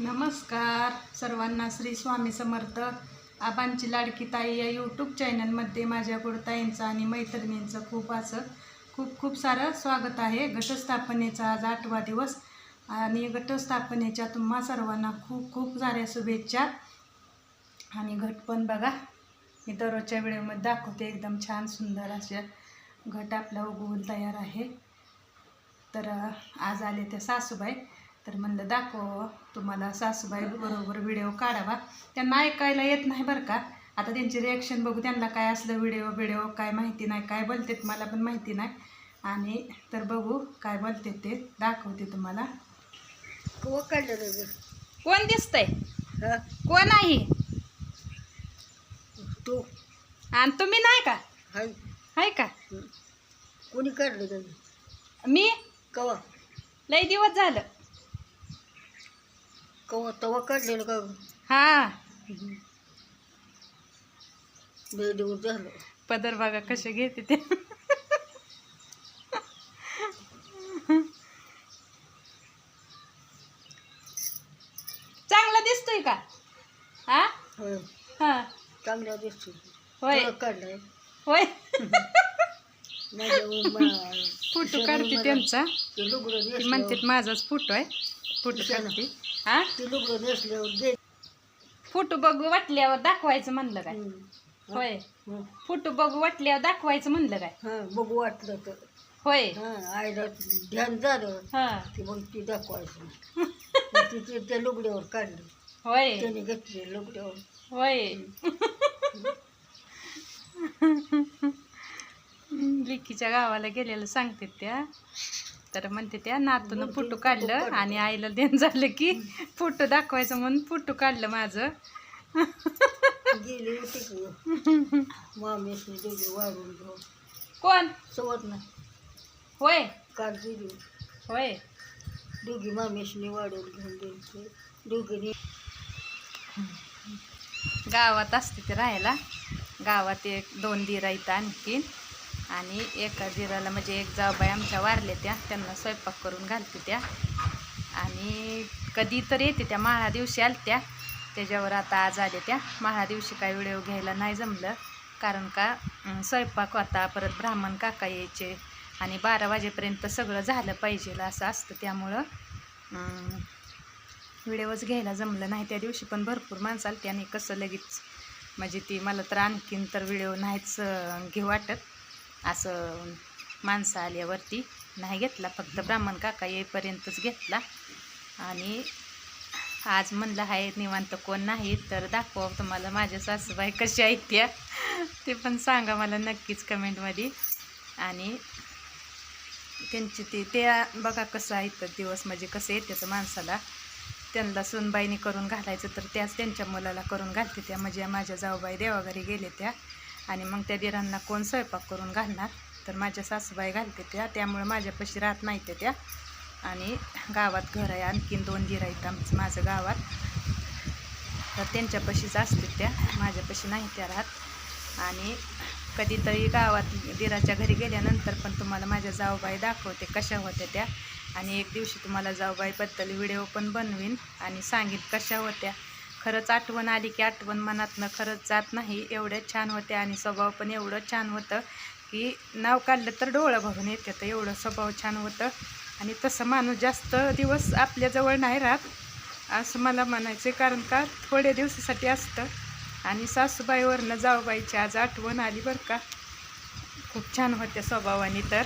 नमस्कार. सर्वांना श्री स्वामी समर्थ. आबांची लाडकी ताई या यूट्यूब चॅनलमध्ये माझ्या गुडताईंचं आणि मैत्रिणींचं खूप असं खूप खूप सारं स्वागत आहे. घटस्थापनेचा आज आठवा दिवस आणि घटस्थापनेच्या तुम्हा सर्वांना खूप खूप साऱ्या शुभेच्छा. आणि घट पण बघा मी दररोजच्या वेळेमध्ये दाखवते. एकदम छान सुंदर अशा घट आपला उगवून तयार आहे. तर आज आले त्या सासूबाई. तर म्हणलं दाखव तुम्हाला सासूबाई बरोबर व्हिडिओ काढावा. त्यांना ऐकायला येत नाही बरं का. आता त्यांची रिॲक्शन बघू त्यांना काय असलं व्हिडिओ व्हिडिओ काय माहिती नाही काय बोलतेत मला पण माहिती नाही. आणि तर बघू काय बोलते ते. दाखवते तुम्हाला. कोण दिसतंय? हा. कोण आहे? तू. आणि तुम्ही नाही का? हाय. आहे का? कोणी काढलं का मी? कवा? लई दिवस झालं. कवा तवा काढलेलं का? हा. झालं. पदर बघा कसे घेते ते. चांगला दिसतोय का? हा? होय. हा. चांगला दिसतो होय. तवा काढलाय. होय. माझ्या फोटो काढते त्यांचा. लुगडं म्हणतात माझाच फोटो आहे. फोटो काढते हा? ते बघू वाटल्यावर दाखवायचं म्हणलं काय. होय. फोटो बघू वाटल्यावर दाखवायचं म्हणलं काय? हा बघू वाटलं तर. होय. हा आईला ध्यान झालं. हा. ते मग ती दाखवायचं तिथे त्या लुगड्यावर काढलं. होय. त्याने घेतले लुगड्यावर होय. लिकीच्या गावाला गेलेलं सांगते त्या. तर म्हणते त्या नातून फोटो काढलं आणि आईला देण झालं की फोटो दाखवायचं म्हणून फोटो काढलं माझं. गेली होती की. मामेसने दोघी वाढून घेऊन. कोण? सवत ना होय. काल गेली होय. दोघी मामेसने वाढून घेऊन द्यायचे दोघींनी गावात असते ते राहायला. गावात एक दोन दिरा इथं आणखीन. आणि एका जिराला म्हणजे एक जाऊबाई आमच्या वारल्या त्या त्यांना स्वयंपाक करून घालते त्या. आणि कधी तर येते त्या माळा दिवशी आलत्या. त्याच्यावर आता आज आले त्या. माळा दिवशी काय व्हिडिओ घ्यायला नाही जमलं. कारण का स्वयंपाक होता परत ब्राह्मण काका यायचे. आणि बारा वाजेपर्यंत सगळं झालं पाहिजे असं असतं. त्यामुळं अं, व्हिडिओच घ्यायला जमलं नाही. त्या दिवशी पण भरपूर माणसं आलती आणि कसं लगेच म्हणजे ती मला तर आणखीन तर व्हिडिओ नाहीच घेऊ वाटत. असं माणसं आल्यावरती नाही घेतला फक्त ब्राह्मण काका येईपर्यंतच घेतला. आणि आज म्हणलं आहे निवांत कोण नाही तर दाखवा हो तुम्हाला माझ्या सासूबाई कशा आहेत त्या. ते पण सांगा मला नक्कीच कमेंटमध्ये. आणि त्यांची ते ते बघा कसं आहे तर दिवस म्हणजे कसं येते तर माणसाला. त्यांना सुनबाईने करून घालायचं तर त्याच त्यांच्या मुलाला करून घालते त्या म्हणजे माझ्या जाऊबाई देवाघरी गेले त्या. आणि मग त्या दिरांना कोण स्वयंपाक करून घालणार? तर माझ्या सासूबाई घालते त्या. त्यामुळे माझ्यापाशी राहत नाही त्या त्या. आणि गावात घर आहे. आणखीन दोन दिर आहेत आमचं माझं गावात. तर त्यांच्यापाशीच असते त्या. माझ्यापाशी नाही त्या राहत. आणि कधीतरी गावात दिराच्या घरी गेल्यानंतर पण तुम्हाला माझ्या जाऊबाई दाखवते कशा होत्या त्या. आणि एक दिवशी तुम्हाला जाऊबाईबद्दल व्हिडिओ पण बनवीन आणि सांगेन कशा होत्या. खरंच आठवण आली की आठवण मनातनं खरंच जात नाही. एवढ्या छान होत्या आणि स्वभाव पण एवढं छान होतं की नाव काढलं तर डोळं भरून येते. तर एवढं स्वभाव छान होतं. आणि तसं माणूस जास्त दिवस आपल्याजवळ नाही राहत असं मला म्हणायचं आहे कारण का? थोड्या दिवसासाठी असतं. आणि सासूबाईवरनं जाऊबाईची आज आठवण आली बरं का? खूप छान होत्या स्वभावाने तर.